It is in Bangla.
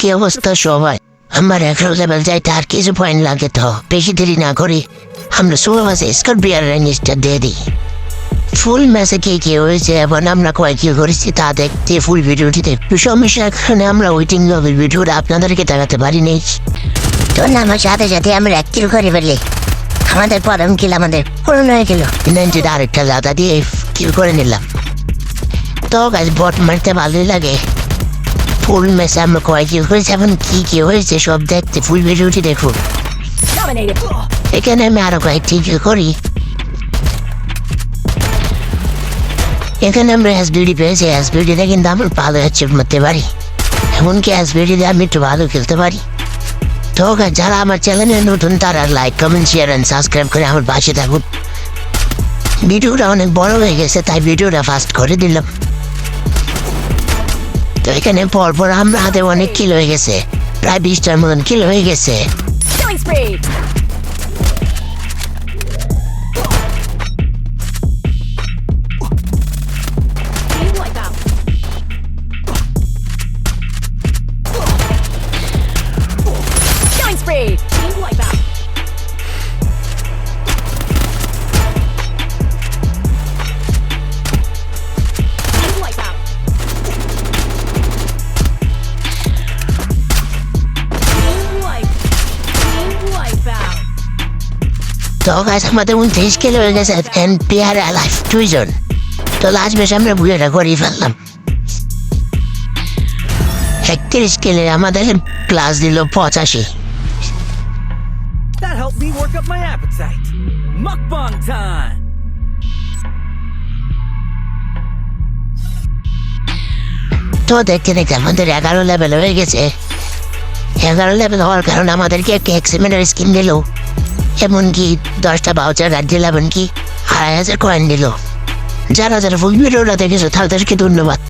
কি অবস্থা সবাই। আমার এগারো লেভেল যাইতে আর কিছু পয়েন্ট লাগে তো। বেশি দেরি না করি। আমরা সবাই মাসে স্করপিয়ার রেঞ্জটা দিয়ে দিই। ফুল ম্যাচে কে কি হয়েছে এবং আমরা কয়েক কি করেছি তা দেখতে ফুল ভিডিওটি দেখতে সমস্যার কারণে আমরা ওয়েটিং লবের ভিডিওটা আপনাদেরকে দেখাতে পারি নেই তোর নামের সাথে সাথে আমরা এক কিল করে ফেললি। আমাদের পরম কিল আমাদের পূরণ হয়ে গেল। নাইনটিটা আরেকটা লাদা দিয়ে কিল করে নিলাম। তো গাছ বট মারতে ভালোই লাগে। ফুল আমরা কয়েক করেছি এখন কি কি হয়েছে সব দেখতে ফুল ভিডিওটি দেখুন. এখানে আমি আরও কয়েকটি করি এখানে আমরা এসবিডি পেয়েছি এসবিডিতে কিন্তু আমরা ভালো অ্যাচিভ করতে পারি এমনকি এসবিডিতে আমি একটু ভালো খেলতে পারি তো যারা আমার চ্যানেলে নতুন তারা like comment share and subscribe করে আমার পাশে থাকুন ভিডিওটা অনেক বড় হয়ে গেছে তাই ভিডিওটা ফাস্ট করে দিলাম তো এখানে পরপর আমরা হাতে অনেক কিলো হয়ে গেছে। প্রায় বিশটার মতন কিলো হয়ে গেছে। উনত্রিশ কিলো হয়ে গেছে এন্ড পেয়ার লাইফ দুইজন। তো লাস্ট বেশ আমরা বুঝেটা করেই ফেললাম। একত্রিশ কিলো আমাদের ক্লাস দিল পঁচাশি। That helped me work up my appetite. Mukbang time! তো দেখতে দেখতে আমাদের এগারো লেভেল হয়ে গেছে। এগারো লেভেল হওয়ার কারণে আমাদেরকে একটা এক্সিমেন্টার স্কিন দিল। এমনকি দশটা বাউচার আর দিল এমনকি আড়াই হাজার কয়েন দিল যারা যারা ফুল ভিডিওটা দেখেছ, তাদেরকে ধন্যবাদ।